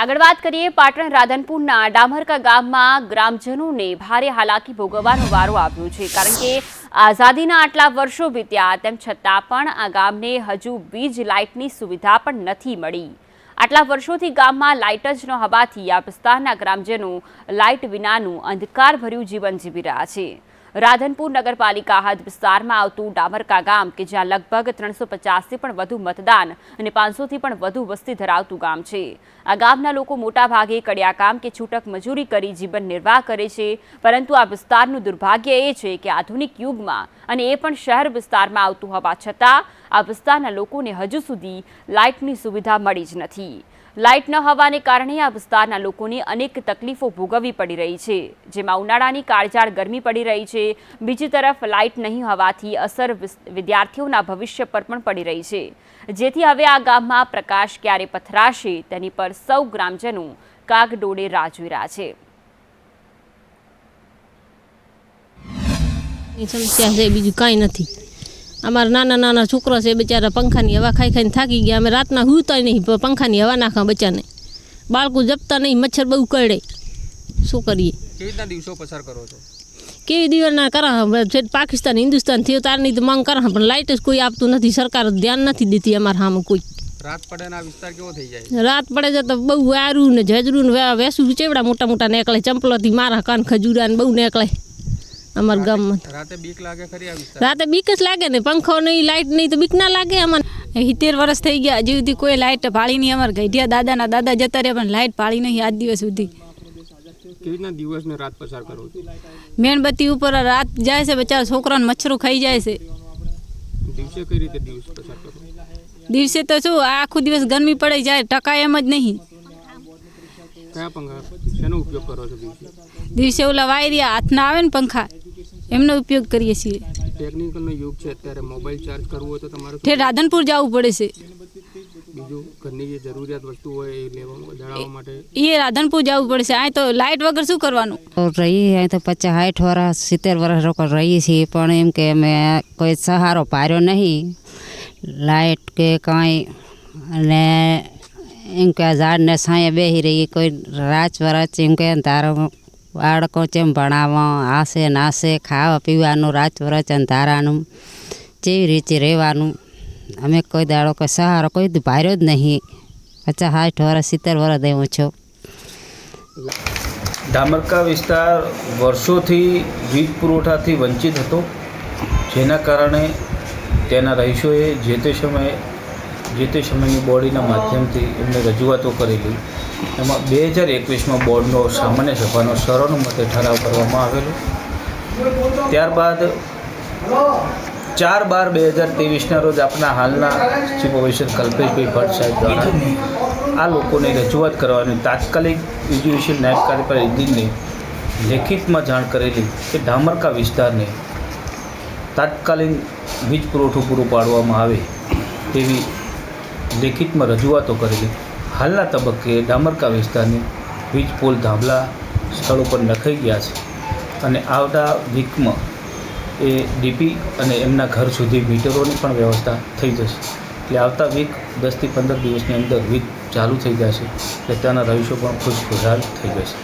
આગળ વાત કરીએ પાટણ રાધનપુરના ડામરકા ગામમાં ગ્રામજનોને ભારે હાલાકી ભોગવવાનો વારો આવ્યો છે, કારણ કે આઝાદીના આટલા વર્ષો વીત્યા તેમ છતાં પણ આ ગામને હજુ વીજ લાઇટની સુવિધા પણ નથી મળી. આટલા વર્ષોથી ગામમાં લાઇટ જ ન હોવાથી આ વિસ્તારના ગ્રામજનો લાઇટ વિનાનું અંધકારભર્યું જીવન જીવી રહ્યા છે. રાધનપુર નગરપાલિકા હદ વિસ્તારમાં આવતું ડામરકા ગામ, કે જ્યાં લગભગ ત્રણસો પચાસથી પણ વધુ મતદાન અને પાંચસોથી પણ વધુ વસ્તી ધરાવતું ગામ છે. આ ગામના લોકો મોટાભાગે કડિયાકામ કે છૂટક મજૂરી કરી જીવન નિર્વાહ કરે છે, પરંતુ આ વિસ્તારનું દુર્ભાગ્ય એ છે કે આધુનિક યુગમાં અને એ પણ શહેર વિસ્તારમાં આવતું હોવા છતાં આ વિસ્તારના લોકોને હજુ સુધી લાઇટની સુવિધા મળી જ નથી. લાઇટ ન હોવાને કારણે આ વિસ્તારના લોકોને અનેક તકલીફો ભોગવવી પડી રહી છે. જેમાં ઉનાળાની કાળજાળ ગરમી પડી રહી છે. બીજી તરફ લાઇટ નહીં હોવાથી અસર વિદ્યાર્થીઓના ભવિષ્ય પર પણ પડી રહી છે. જેથી હવે આ ગામમાં પ્રકાશ ક્યારે પથરાશે તેની પર સૌ ગ્રામજનો કાગડોળે રાહ જોઈ રહ્યા છે. સમસ્યા બીજું કાંઈ નથી. અમારા નાના નાના છોકરા છે બિચારા પંખાની હવા ખાઈ ખાઈને થાકી ગયા. અમે રાતના હુતા નહીં પંખાની હવા નાખા બચ્ચાને. બાળકો જપતા નહીં મચ્છર બહુ કરડે. શું કરીએ? કેવી રીતના દિવસો પસાર કરો છો? કેવી દિવસના કરા છે પાકિસ્તાન હિન્દુસ્તાન થયો તારની તો માંગ કરા પણ લાઇટ જ કોઈ આપતું નથી. સરકાર ધ્યાન નથી દેતી અમારા સામે કોઈ. રાત પડે ને આ વિસ્તાર કેવો થઈ જાય? રાત પડે છે તો બહુ વારું ને જજરું ને વેસું ચેવડા મોટા મોટા નીકળે ચંપલોથી મારા કાન ખજૂરા ને બહુ નીકળે. અમારા ગામમાં રાતે બીક લાગે ખરી આ વિસ્તાર? રાતે બીક જ લાગે ને પંખો નહીં લાઇટ નહીં તો બીક ના લાગે અમને. સિત્તેર વર્ષ થઈ ગયા હજી સુધી કોઈ લાઇટ પાળી નહીં અમારે ગઈઢિયા દાદાના દાદા જતા રહ્યા પણ લાઇટ પાળી નહીં આજ દિવસ સુધી. કેવી રીતના દિવસ ને રાત પસાર કરો છો? મીણબત્તી ઉપર રાત જાય છે બચારા છોકરાને મચ્છરો ખાઈ જાય છે. દિવસે કઈ રીતે દિવસ પસાર કરો? દિવસે તો શું આખો દિવસ ગરમી પડે જાય ટકાય એમ જ નહીં. કયા પંખા? શેનો ઉપયોગ કરો છો દિવસે? દિવસે ઓલા વાયરિયા હાથના આવે ને પંખા. એમનો ઉપયોગ કરીએ છીએ. ટેકનિકલનો યુગ છે અત્યારે મોબાઈલ ચાર્જ કરવો હોય તો તમારે તે રાધનપુર જવું પડે છે. બીજું ઘરની જે જરૂરિયાત વસ્તુ હોય એ લેવા દળાવવા માટે? એ રાધનપુર જવું પડે છે. અહીં તો લાઇટ વગર શું કરવાનું? તો રહીએ અહીં તો પચાસ સાઠ વર્ષ સિત્તેર વર્ષ લોકો રહીએ છીએ. પણ એમ કે અમે કોઈ સહારો પાર્યો નહીં. લાઇટ કે કાંઈ. અને એમ કે ઝાડને સાંયે બેસી રહી કોઈ રાચ વરાચ એમ કે તારો બાળકો ચેમ ભણાવવા, આશે નાશે, ખાવા પીવાનું રાચ અને અંધારાનું, જેવી રીતે રહેવાનું. અમે કોઈ દાડો કોઈ સહારો, કોઈ ભાર્યો જ નહીં. પચાસ, સાઠ વર્ષ સિત્તેર વર્ષ દેવું છું. ડામરકા વિસ્તાર વર્ષોથી વીજ પુરવઠાથી વંચિત હતો. જેના કારણે તેના રહીશોએ જે તે સમયે, જે તે સમયની બોડીના માધ્યમથી એમને રજૂઆતો કરેલી. એમાં બે હજાર એકવીસમાં બોર્ડનો સામાન્ય સભાનો સર્વાનુમતે ઠરાવ કરવામાં આવેલો. ત્યારબાદ ચાર બાર બે હજાર ત્રેવીસના રોજ આપણા હાલના ચીફ ઓફિસર કલ્પેશભાઈ ભટ્ટ સાહેબ દ્વારા આ લોકોને રજૂઆત કરવાની તાત્કાલિક એજ્યુકેશન નાયબ કાર્યપાલક ઇજનેરને લેખિતમાં જાણ કરેલી કે ધામરકા વિસ્તારને તાત્કાલિક વીજ પુરવઠો પૂરો પાડવામાં આવે તેવી લેખિતમાં રજૂઆતો કરેલી. હાલના તબક્કે ડામરકા વિસ્તારની વીજ પોલ ધાબલા સ્થળો પર નખાઈ ગયા છે અને આવતા વીકમાં એ ડીપી અને એમના ઘર સુધી મીટરોની પણ વ્યવસ્થા થઈ જશે. એટલે આવતા વીક દસથી પંદર દિવસની અંદર વીજ ચાલુ થઈ જશે એટલે ત્યાંના રહીશો પણ ખુશ ખુશાલ થઈ જશે.